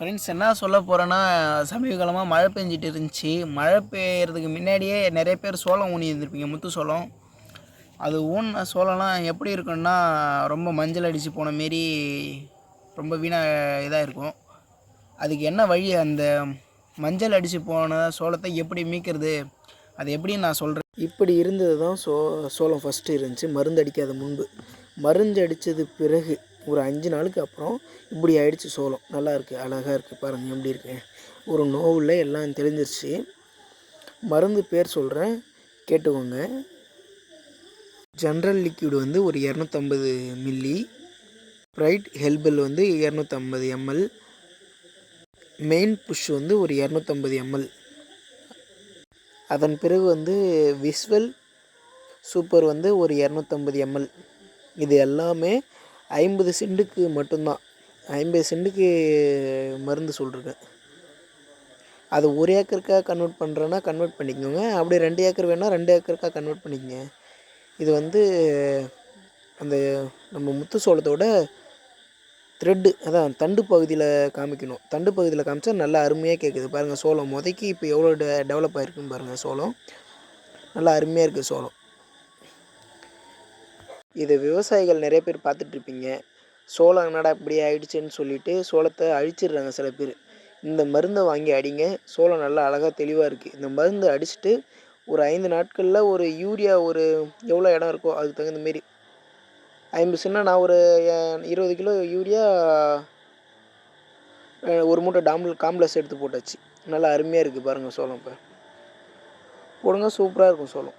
Friends என்ன சொல்ல போகிறேன்னா சமீப காலமாக மழை பெஞ்சிட்டு இருந்துச்சு. மழை பெய்யறதுக்கு முன்னாடியே நிறைய பேர் சோளம் ஊனி இருந்திருப்பீங்க முத்து சோளம். அது ஊன சோளம்லாம் எப்படி இருக்குன்னா ரொம்ப மஞ்சள் அடித்து போன மாரி ரொம்ப வீணாக இதாக இருக்கும். அதுக்கு என்ன வழி? அந்த மஞ்சள் அடித்து போன சோளத்தை எப்படி மீக்கிறது? அது எப்படின்னு நான் சொல்கிறேன் இப்படி இருந்தது தான் சோ சோளம் ஃபஸ்ட்டு இருந்துச்சு. மருந்து அடிக்காத முன்பு. மருந்து அடித்தது பிறகு. ஒரு அஞ்சு நாளுக்கு அப்புறம் இப்படி ஆயிடுச்சு சோளம். நல்லா இருக்குது அழகாக இருக்குது பாருங்கள் எப்படி இருக்கு. ஒரு நோவில் எல்லாம் தெளிஞ்சிருச்சு. மருந்து பேர் சொல்கிறேன் கேட்டுக்கோங்க. ஜென்ரல் லிக்யூடு வந்து ஒரு இரநூத்தம்பது மில்லி ரைட் ஹெல்பில் வந்து இரநூத்தம்பது எம்எல் மெயின் புஷ் வந்து ஒரு இரநூத்தம்பது எம்எல் அதன் பிறகு வந்து விஸ்வல் சூப்பர் வந்து ஒரு இரநூத்தம்பது எம்எல் இது எல்லாமே ஐம்பது சென்ட்டுக்கு மட்டும்தான். ஐம்பது சென்ட்டுக்கு மருந்து சொல்லிருக்கேன் அது ஒரு ஏக்கருக்காக கன்வெர்ட் பண்ணுறேன்னா கன்வெர்ட் பண்ணிக்கோங்க. அப்படியே ரெண்டு ஏக்கர் வேணால் ரெண்டு ஏக்கருக்காக கன்வெர்ட் பண்ணிக்கோங்க. இது வந்து அந்த நம்ம முத்து சோளத்தோட த்ரெட்டு அதான் தண்டு பகுதியில் காமிக்கணும். தண்டு பகுதியில் காமிச்சா நல்லா அருமையாக கேட்குது பாருங்கள் சோளம். முதக்கி இப்போ எவ்வளோ டெ டெவலப் ஆகிருக்குன்னு பாருங்கள் சோளம். நல்லா அருமையாக இருக்குது சோளம். இதை விவசாயிகள் நிறைய பேர் பார்த்துட்ருப்பீங்க. சோளம் என்னடா இப்படி ஆயிடுச்சுன்னு சொல்லிட்டு சோளத்தை அழிச்சிடுறாங்க சில பேர். இந்த மருந்தை வாங்கி அடிங்க. சோளம் நல்லா அழகாக தெளிவாக இருக்குது இந்த மருந்து அடிச்சுட்டு ஒரு ஐந்து நாட்களில் ஒரு யூரியா ஒரு எவ்வளோ இடம் இருக்கோ அதுக்கு தகுந்த மாரி ஐம்பது சின்ன நான் ஒரு இருபது கிலோ யூரியா ஒரு மூட்டை டாம்பிள் காம்ப்ளெக்ஸ் எடுத்து போட்டாச்சு. நல்லா அருமையாக இருக்குது பாருங்கள் சோளம் இப்போ. போடுங்க சூப்பராக இருக்கும் சோளம்.